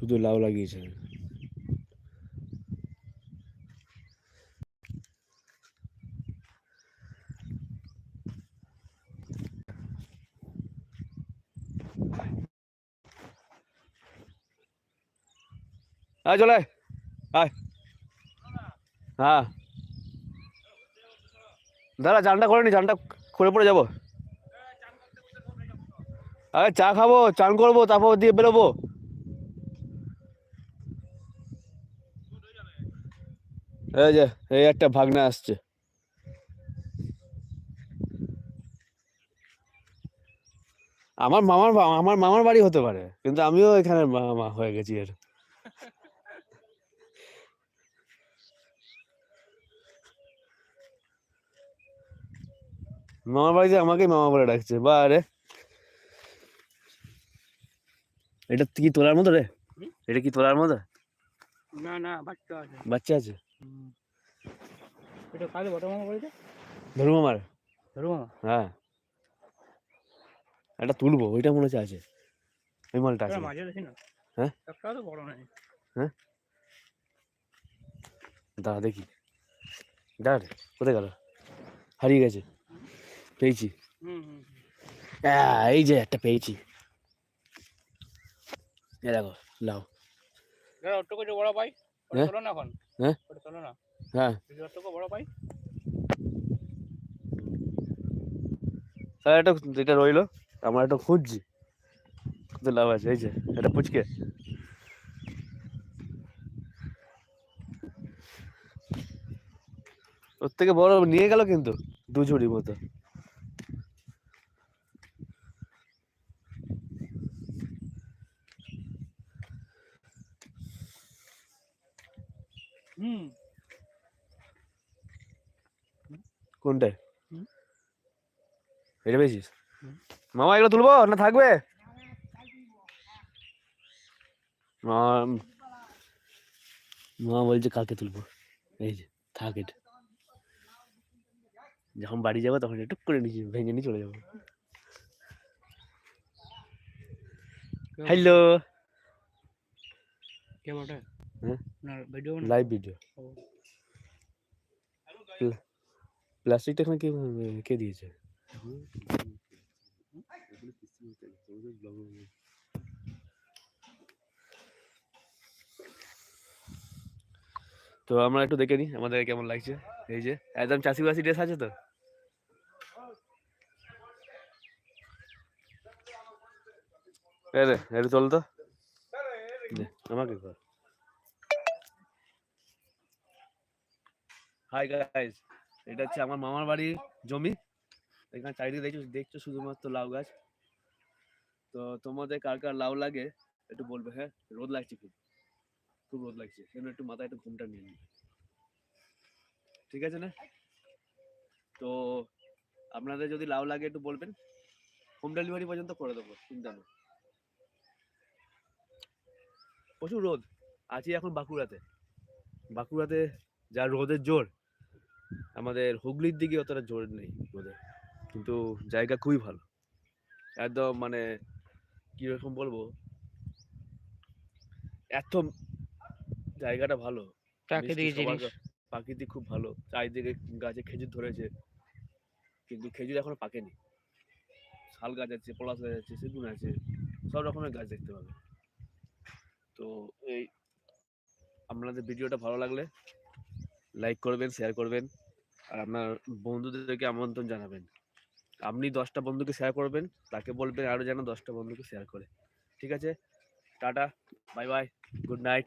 শুধু লাউ লাগিয়েছে আয়, চলে। আয় হ্যাঁ। দাদা চানটা করে নি, চানটা করে পড়ে যাব। আরে চা খাব, চান করব, তারপর দিয়ে বেরোবো। এই যে এই একটা ভাগনা আসছে। আমার মামার আমার মামার বাড়ি হতে পারে কিন্তু আমিও এখানে মামা হয়ে গেছি এর। মামার বাড়িতে আমাকেই মামা বলে ডাকছে বা রে। এটা কি তোলার মতো রে? এটা কি তোলার মতো? না না বাচ্চা আছে। বাচ্চা আছে? এটা কালে বড় মামা বলেছে ধরু মামার ধরু মামা হ্যাঁ। এটা তুলবো ওইটা মনে হচ্ছে আছে। মালটা আছে। মাঝে দেখি না? হ্যাঁ? একটা তো বড় নাই। দাঁড়া দেখি। দাঁড়া কোথায় গেল? হারিয়ে গেছে। পেয়েছি। আহ, এই যে একটা পেয়েছি। এ দেখো লাও ওটুকু বড় ওটা হ্যাঁ? না এখন। হ্যাঁ? হ্যাঁ। তাহলে এটা এটা রইল আমরা এটা খুঁজছি। কোথায় লাভ আছে এই যে এটা পুচকে। ওর থেকে বড় নিয়ে গেল কিন্তু দু ঝুড়ি মতো। হুম। কোনটায় এটা পেয়েছিস? মামা এগুলো তুলবো না থাকবে? মাম বলছে কালকে তুলবো। এই যে থাক এটা। যখন বাড়ি যাব তখন একটু করে নিয়ে ভেঙে নিয়ে চলে যাব। হ্যালো। কে বটে হ্যাঁ? না ভিডিও লাইভ ভিডিও ও। প্লাস্টিকটা এখানে কে কে দিয়েছে? তো আমরা একটু দেখে নিই আমাদের কেমন লাগছে। এই যে একদম চাষিবাসি ড্রেস আছে তো? চল তো। আমাকে কর। হাই গাইস এটা হচ্ছে আমার মামার বাড়ির জমি। এখানে চারিদিকে দেখছ দেখছ শুধুমাত্র লাউ গাছ। তো তোমাদের কার কার লাউ লাগে একটু বলবে হ্যাঁ? রোদ লাগছে খুব। খুব রোদ লাগছে, সেজন্য একটু মাথায় একটু ঘুমটা নিয়ে নিই ঠিক আছে না? তো আপনাদের যদি লাউ লাগে একটু বলবেন। হোম ডেলিভারি পর্যন্ত করে দেবো, চিন্তা নেই। প্রচুর রোদ। আছি এখন বাঁকুড়াতে। বাঁকুড়াতে যা রোদের জোর আমাদের হুগলির দিকে অতটা জোর নেই রোদের কিন্তু জায়গা খুবই ভালো। একদম মানে কীরকম বলব? এত জায়গাটা ভালো। প্রাকৃতিক জিনিস। প্রাকৃতিক খুব ভালো। চারিদিকে গাছে খেজুর ধরেছে। কিন্তু খেজুর এখনও পাকেনি। শাল গাছ আছে পলাশ গাছ আছে সেগুন আছে। সব রকমের গাছ দেখতে পাবে। তো এই আপনাদের ভিডিওটা ভালো লাগলে লাইক করবেন শেয়ার করবেন, আর আপনার বন্ধুদেরকে আমন্ত্রণ জানাবেন। আপনি দশটা বন্ধুকে শেয়ার করবেন, তাকে বলবেন আরও যেন দশটা বন্ধুকে শেয়ার করে। ঠিক আছে? Tata bye bye good night